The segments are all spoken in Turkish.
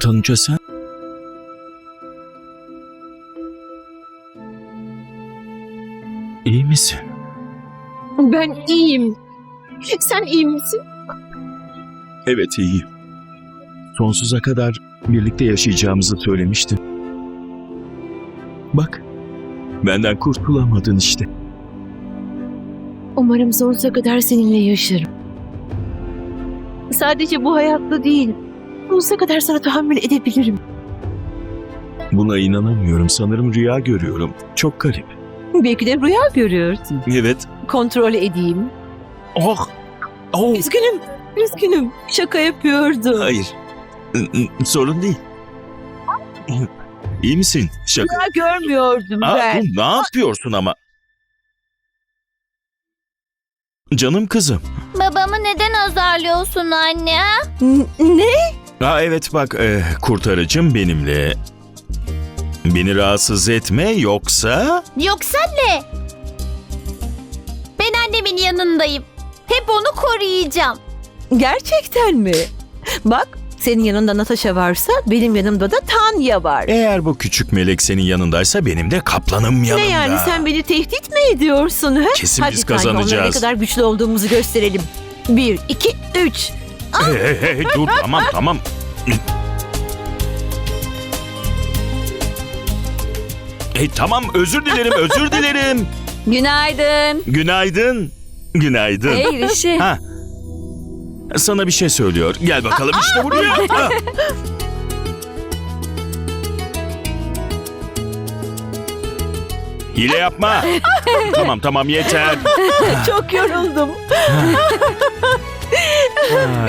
Tanuca sen? İyi misin? Ben iyiyim. Sen iyi misin? Evet iyiyim. Sonsuza kadar birlikte yaşayacağımızı söylemiştin. Bak, benden kurtulamadın işte. Umarım sonsuza kadar seninle yaşarım. Sadece bu hayatta değil. Sonsuza kadar sana tahammül edebilirim. Buna inanamıyorum. Sanırım rüya görüyorum. Çok garip. Belki de rüya görüyorsun. Evet. Kontrol edeyim. Oh! Oh! Üzgünüm. Üzgünüm. Şaka yapıyordum. Hayır. Sorun değil. İyi misin? Şaka. Rüya görmüyordum Aa, ben. bu ne yapıyorsun ama? Canım kızım. Babamı neden azarlıyorsun anne? N- Ne? Ha evet bak e, kurtarıcım benimle. Beni rahatsız etme yoksa... Yoksa ne? Ben annemin yanındayım. Hep onu koruyacağım. Gerçekten mi? Bak senin yanında Natasha varsa benim yanımda da Tanya var. Eğer bu küçük melek senin yanındaysa benim de kaplanım yanımda. ne yani sen beni tehdit mi ediyorsun? He? Kesin Hadi biz Tanya, onlara ne kazanacağız. kadar güçlü olduğumuzu gösterelim. Bir, iki, üç. Hey, hey, hey, dur tamam tamam. Hey tamam özür dilerim özür dilerim. Günaydın. Günaydın. Günaydın. Hey Rişi. Ha. Sana bir şey söylüyor. Gel bakalım işte buraya. Ha. Hile yapma. tamam tamam yeter. Çok yoruldum.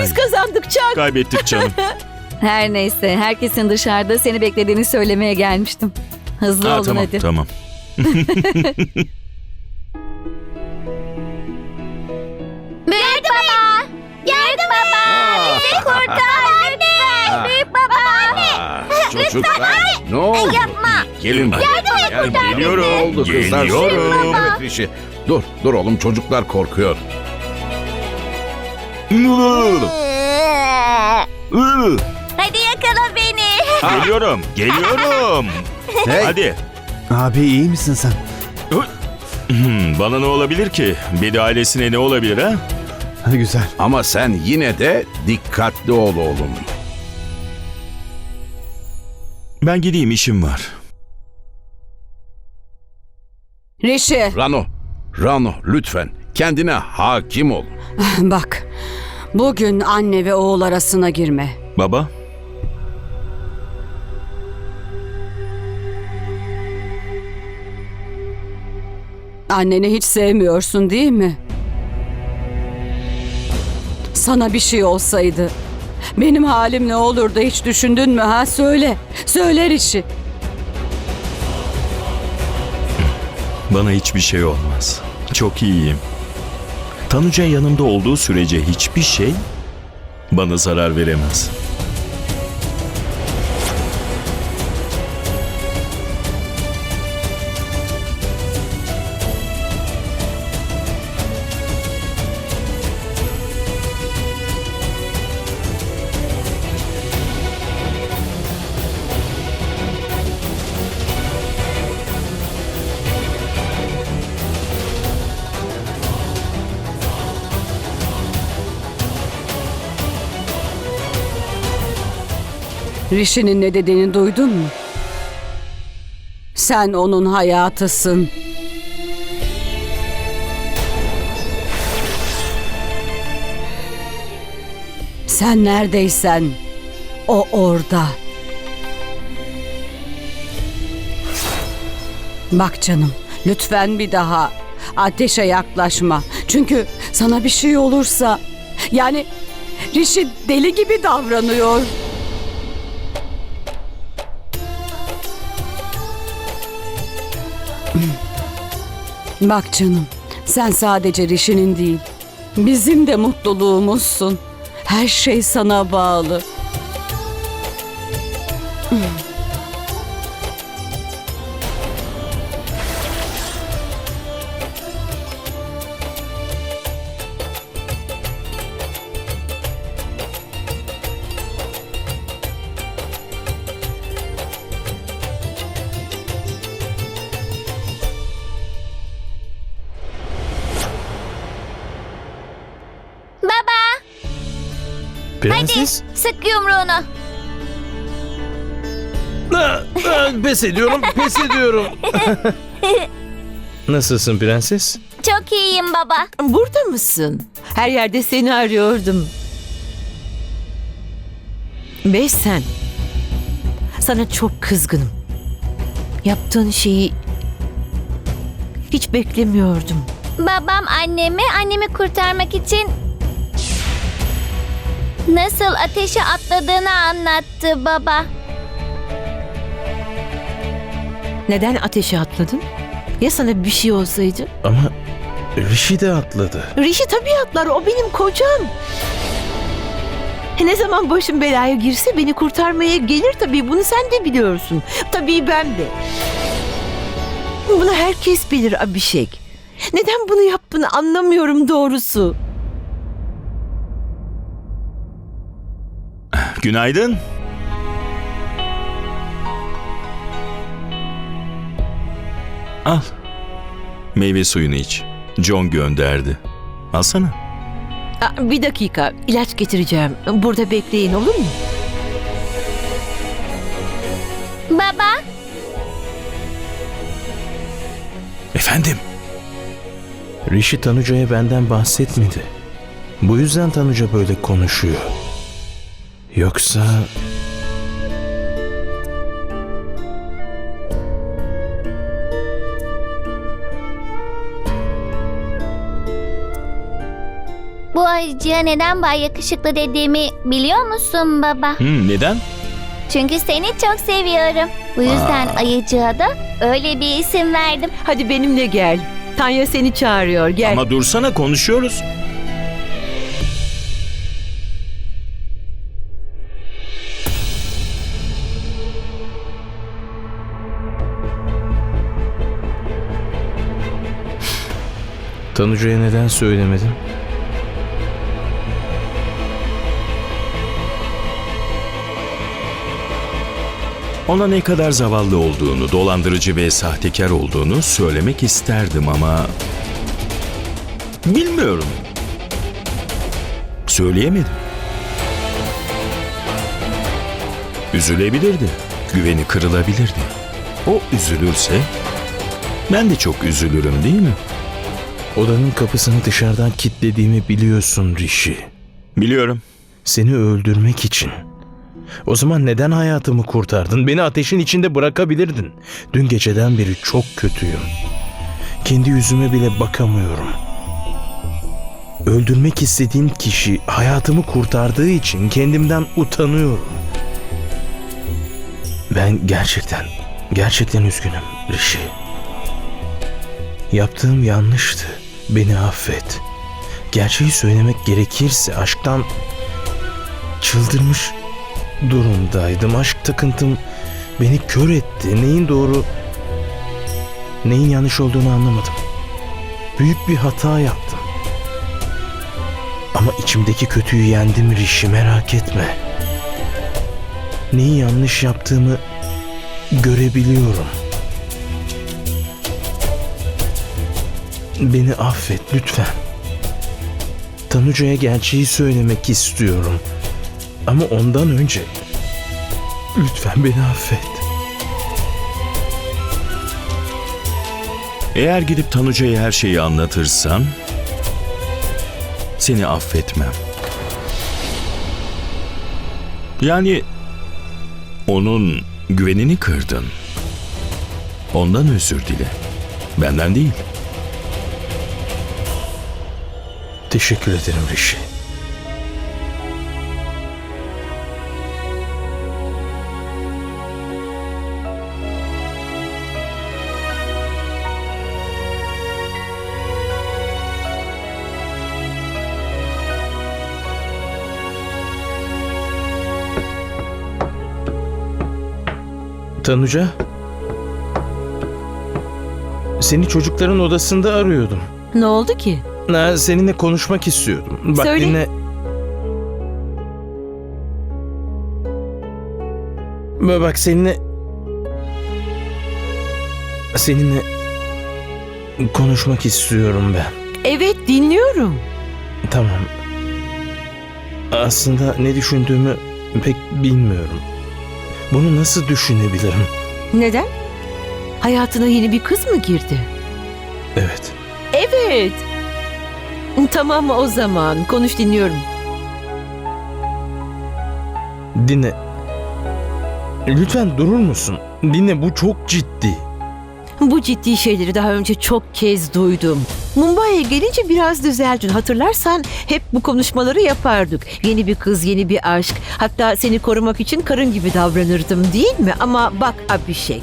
Biz kazandık Çak. Kaybettik canım. Her neyse herkesin dışarıda seni beklediğini söylemeye gelmiştim. Hızlı Ha, olun tamam hadi. tamam. Büyük baba. Yardım baba. Bizi kurtar lütfen. Büyük baba anne. Aa, Çocuklar ne oldu? Yapma. Gelin bak. Geliyorum. Ne oldu kızlar? Geliyorum. Rişi. Dur dur oğlum çocuklar korkuyor. Hadi yakala beni. Geliyorum. Geliyorum. Hey Hadi. abi iyi misin sen? Hmm, Bana ne olabilir ki? Bir de ailesine ne olabilir ha? Hadi güzel. Ama sen yine de dikkatli ol oğlum. Ben gideyim işim var. Rişi Rano, Rano lütfen kendine hakim ol. bak bugün anne ve oğul arasına girme. Baba, Anneni hiç sevmiyorsun değil mi? Sana bir şey olsaydı benim halim ne olurdu hiç düşündün mü ha söyle. Söyle Rişi. bana hiçbir şey olmaz. Çok iyiyim. Tanuca yanımda olduğu sürece hiçbir şey bana zarar veremez. Rişi'nin ne dediğini duydun mu? Sen onun hayatısın. Sen neredeysen o orada. Bak canım, lütfen bir daha ateşe yaklaşma. Çünkü sana bir şey olursa yani Rişi deli gibi davranıyor. Bak canım, sen sadece Rişi'nin değil, bizim de mutluluğumuzsun. Her şey sana bağlı. Prenses? Sık yumruğunu. Ah, ah, pes ediyorum, pes ediyorum. Nasılsın prenses? Çok iyiyim baba. Burada mısın? Her yerde seni arıyordum. Ve sen. Sana çok kızgınım. Yaptığın şeyi hiç beklemiyordum. Babam annemi, annemi kurtarmak için nasıl ateşe atladığını anlattı baba. Neden ateşe atladın? Ya sana bir şey olsaydı? Ama Rishi de atladı. Rişi tabii atlar. O benim kocam. Ne zaman başım belaya girse beni kurtarmaya gelir tabii. Bunu sen de biliyorsun. Tabii ben de. Bunu herkes bilir Abişek. Neden bunu yaptığını anlamıyorum doğrusu. Günaydın. Al. Meyve suyunu iç. John gönderdi. Alsana. Aa, Bir dakika. ilaç getireceğim. Burada bekleyin olur mu? Baba, Efendim? Rishi Tanuca'ya benden bahsetmedi. Bu yüzden Tanuca böyle konuşuyor. Yoksa... bu ayıcıya neden bay yakışıklı dediğimi biliyor musun baba? Hmm, neden? Çünkü seni çok seviyorum. Bu yüzden ayıcığa da öyle bir isim verdim. Hadi benimle gel. Tanya seni çağırıyor. Gel. Ama dursana konuşuyoruz. Tanuca'ya neden söylemedin? Ona ne kadar zavallı olduğunu, dolandırıcı ve sahtekar olduğunu söylemek isterdim ama... Bilmiyorum. Söyleyemedim. Üzülebilirdi. Güveni kırılabilirdi. O üzülürse ben de çok üzülürüm değil mi? Odanın kapısını dışarıdan kilitlediğimi biliyorsun Rishi. Biliyorum. Seni öldürmek için. O zaman neden hayatımı kurtardın? Beni ateşin içinde bırakabilirdin. Dün geceden beri çok kötüyüm. Kendi yüzüme bile bakamıyorum. Öldürmek istediğim kişi hayatımı kurtardığı için kendimden utanıyorum. Ben gerçekten, gerçekten üzgünüm Rishi. Yaptığım yanlıştı. Beni affet. Gerçeği söylemek gerekirse aşktan çıldırmış durumdaydım. Aşk takıntım beni kör etti. Neyin doğru, neyin yanlış olduğunu anlamadım. Büyük bir hata yaptım. Ama içimdeki kötüyü yendim Rişi merak etme. Neyi yanlış yaptığımı görebiliyorum. Beni affet lütfen. Tanuca'ya gerçeği söylemek istiyorum. Ama ondan önce lütfen beni affet. Eğer gidip Tanuca'ya her şeyi anlatırsan seni affetmem. Yani onun güvenini kırdın. Ondan özür dile. Benden değil. Teşekkür ederim Rişi. Tanuca. Seni çocukların odasında arıyordum. Ne oldu ki? Ha, seninle konuşmak istiyordum. Bak Söyle. dinle. Ba- Bak seninle... Seninle konuşmak istiyorum ben. Evet dinliyorum. Tamam. Aslında ne düşündüğümü pek bilmiyorum. Bunu nasıl düşünebilirim? Neden? Hayatına yeni bir kız mı girdi? Evet. Evet. Tamam o zaman. Konuş dinliyorum. Dinle. Lütfen durur musun? Dinle bu çok ciddi. Bu ciddi şeyleri daha önce çok kez duydum. Mumbai'ye gelince biraz düzeldin. Hatırlarsan hep bu konuşmaları yapardık. Yeni bir kız, yeni bir aşk. Hatta seni korumak için karın gibi davranırdım değil mi? Ama bak Abhishek.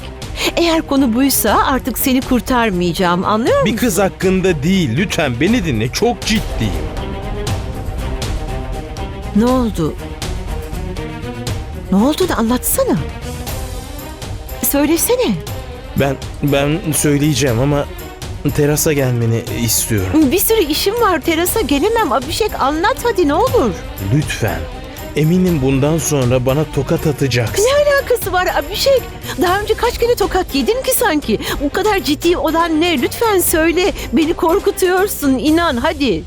Eğer konu buysa artık seni kurtarmayacağım anlıyor musun? Bir kız hakkında değil. Lütfen beni dinle. Çok ciddiyim. Ne oldu? Ne oldu da anlatsana. Söylesene. Ben ben söyleyeceğim ama terasa gelmeni istiyorum. Bir sürü işim var terasa gelemem. Abhishek anlat hadi ne olur. Lütfen. Eminim bundan sonra bana tokat atacaksın. Alakası var Abhishek? Daha önce kaç kere tokat yedin ki sanki? Bu kadar ciddi olan ne? Lütfen söyle. Beni korkutuyorsun. inan hadi.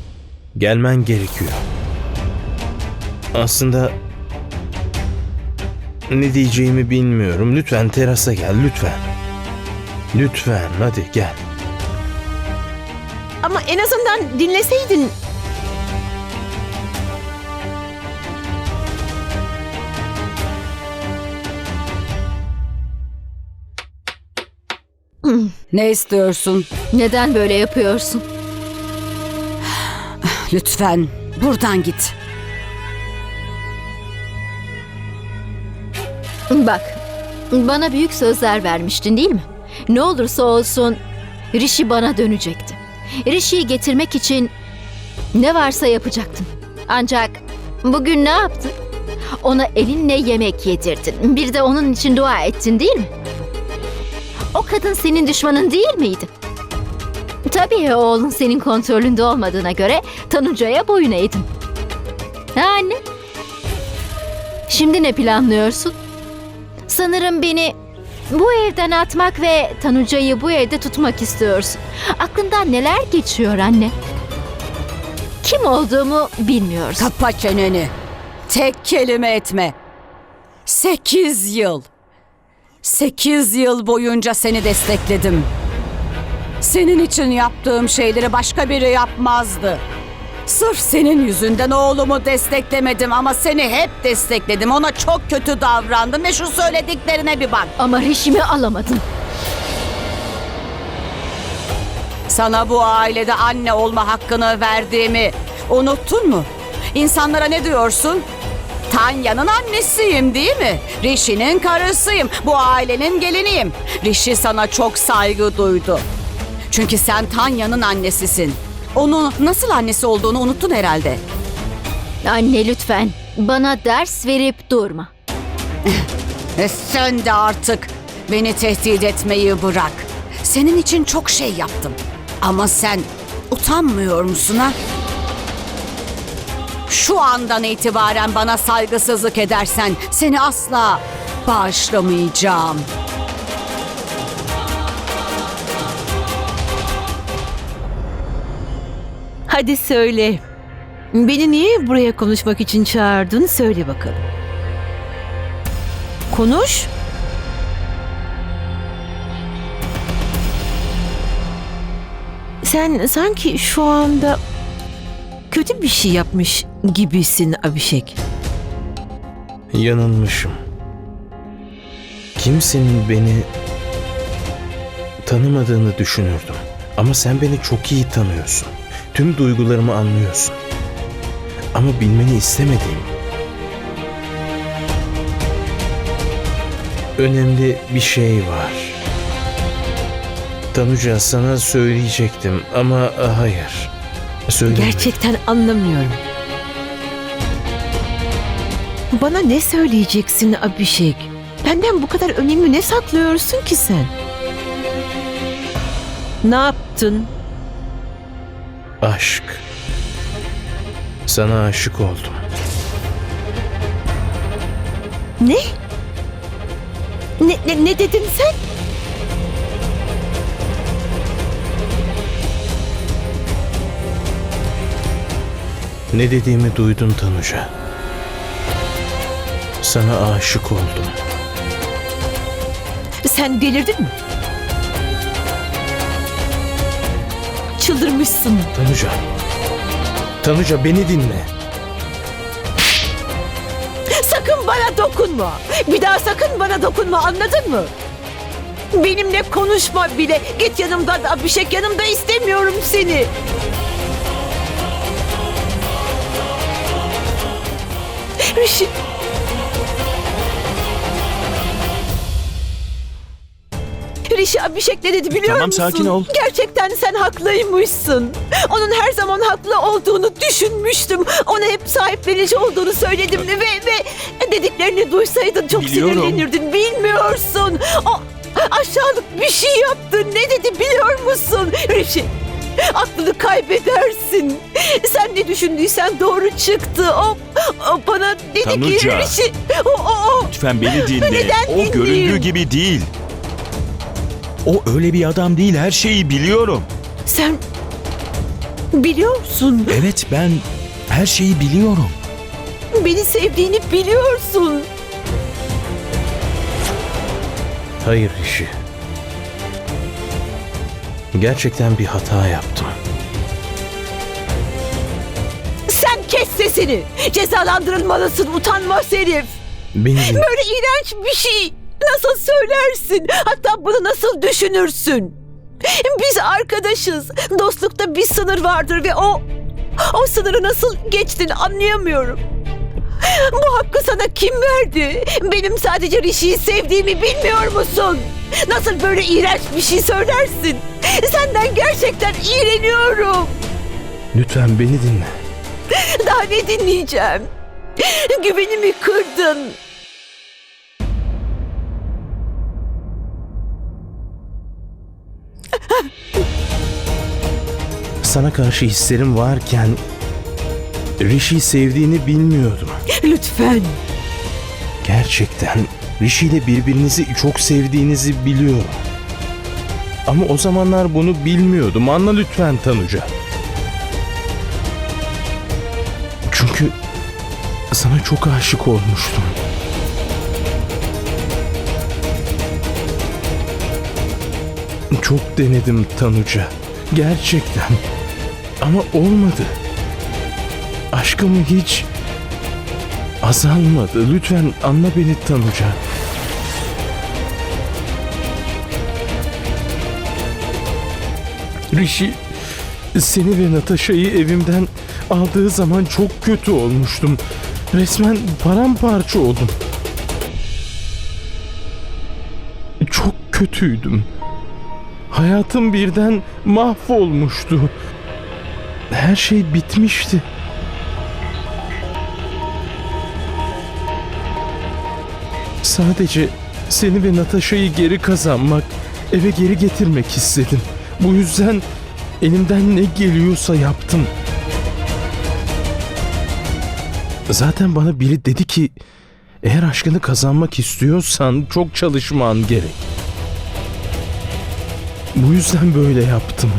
Gelmen gerekiyor. Aslında ne diyeceğimi bilmiyorum. Lütfen terasa gel lütfen. Lütfen hadi gel. Ama en azından dinleseydin. Ne istiyorsun? Neden böyle yapıyorsun? Lütfen buradan git. Bak, bana büyük sözler vermiştin değil mi? Ne olursa olsun Rishi bana dönecekti. Rishi'yi getirmek için ne varsa yapacaktın. Ancak bugün ne yaptın? Ona elinle yemek yedirdin. Bir de onun için dua ettin değil mi? Kadın senin düşmanın değil miydi? Tabii oğlun senin kontrolünde olmadığına göre Tanuca'ya boyun eğdin. Ha anne? Şimdi ne planlıyorsun? Sanırım beni bu evden atmak ve Tanuca'yı bu evde tutmak istiyorsun. Aklından neler geçiyor anne? Kim olduğumu bilmiyorsun. Kapa çeneni. Tek kelime etme. Sekiz yıl. Sekiz yıl boyunca seni destekledim. Senin için yaptığım şeyleri başka biri yapmazdı. Sırf senin yüzünden oğlumu desteklemedim ama seni hep destekledim. Ona çok kötü davrandım ve şu söylediklerine bir bak. Ama Rişim'i alamadın. Sana bu ailede anne olma hakkını verdiğimi unuttun mu? İnsanlara ne diyorsun? Tanya'nın annesiyim değil mi? Rishi'nin karısıyım. Bu ailenin geliniyim. Rishi sana çok saygı duydu. Çünkü sen Tanya'nın annesisin. Onun nasıl annesi olduğunu unuttun herhalde. Anne lütfen bana ders verip durma. E sen de artık beni tehdit etmeyi bırak. Senin için çok şey yaptım. Ama sen utanmıyor musun ha? Şu andan itibaren bana saygısızlık edersen seni asla bağışlamayacağım. Hadi söyle. Beni niye buraya konuşmak için çağırdın? Söyle bakalım. Konuş. Sen sanki şu anda kötü bir şey yapmış gibisin Abhishek. Yanılmışım. Kimsenin beni tanımadığını düşünürdüm. Ama sen beni çok iyi tanıyorsun. Tüm duygularımı anlıyorsun. Ama bilmeni istemediğim önemli bir şey var. Tanuca sana söyleyecektim ama hayır. Söylemedim. Gerçekten anlamıyorum. Bana ne söyleyeceksin Abhishek? Benden bu kadar önemli ne saklıyorsun ki sen? Ne yaptın? Aşk. Sana aşık oldum. Ne? Ne, ne, ne dedin sen? Ne dediğimi duydun Tanuca. Sana aşık oldum. Sen delirdin mi? Çıldırmışsın. Tanuca. Tanuca beni dinle. Sakın bana dokunma. Bir daha sakın bana dokunma anladın mı? Benimle konuşma bile. Git yanımdan Abişek yanımda istemiyorum seni. Rişi. Rişi Abişek ne dedi biliyor Tamam, musun? sakin ol. Gerçekten sen haklıymışsın. Onun her zaman haklı olduğunu düşünmüştüm. Ona hep sahiplenici olduğunu söyledim ve ve dediklerini duysaydın çok Biliyorum. sinirlenirdin. Bilmiyorsun. O aşağılık bir şey yaptı. Ne dedi biliyor musun? Rişi aklını kaybedersin. Sen ne düşündüysen doğru çıktı. O, o bana dedi ki Tanuca. Rişi o, o, o. Lütfen beni dinle. Neden o dinleyeyim? göründüğü gibi değil. O öyle bir adam değil. Her şeyi biliyorum. Sen biliyorsun. Evet ben her şeyi biliyorum. Beni sevdiğini biliyorsun. Hayır Rişi. Gerçekten bir hata yaptım. Sen kes sesini. Cezalandırılmalısın utanmaz herif. Beni dinle. Böyle iğrenç bir şey nasıl söylersin? Hatta bunu nasıl düşünürsün? Biz arkadaşız. Dostlukta bir sınır vardır ve o o sınırı nasıl geçtin anlayamıyorum. Bu hakkı sana kim verdi? Benim sadece Rishi'yi sevdiğimi bilmiyor musun? Nasıl böyle iğrenç bir şey söylersin? Senden gerçekten iğreniyorum. Lütfen beni dinle. Daha ne dinleyeceğim? Güvenimi kırdın. Sana karşı hislerim varken Rishi'yi sevdiğini bilmiyordum. Lütfen. Gerçekten Rishi ile birbirinizi çok sevdiğinizi biliyorum. Ama o zamanlar bunu bilmiyordum. Anla lütfen Tanuca. Çünkü sana çok aşık olmuştum. Çok denedim Tanuca. Gerçekten. Ama olmadı. Aşkımı hiç azalmadı. Lütfen anla beni Tanuca. Rishi seni ve Natasha'yı evimden aldığı zaman çok kötü olmuştum. Resmen paramparça oldum. Çok kötüydüm. Hayatım birden mahvolmuştu. Her şey bitmişti. Sadece seni ve Natasha'yı geri kazanmak, eve geri getirmek istedim. Bu yüzden elimden ne geliyorsa yaptım. Zaten bana biri dedi ki eğer aşkını kazanmak istiyorsan çok çalışman gerek. Bu yüzden böyle yaptım.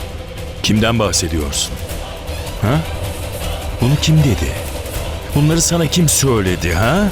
Kimden bahsediyorsun? Ha? Bunu kim dedi? Bunları sana kim söyledi ha?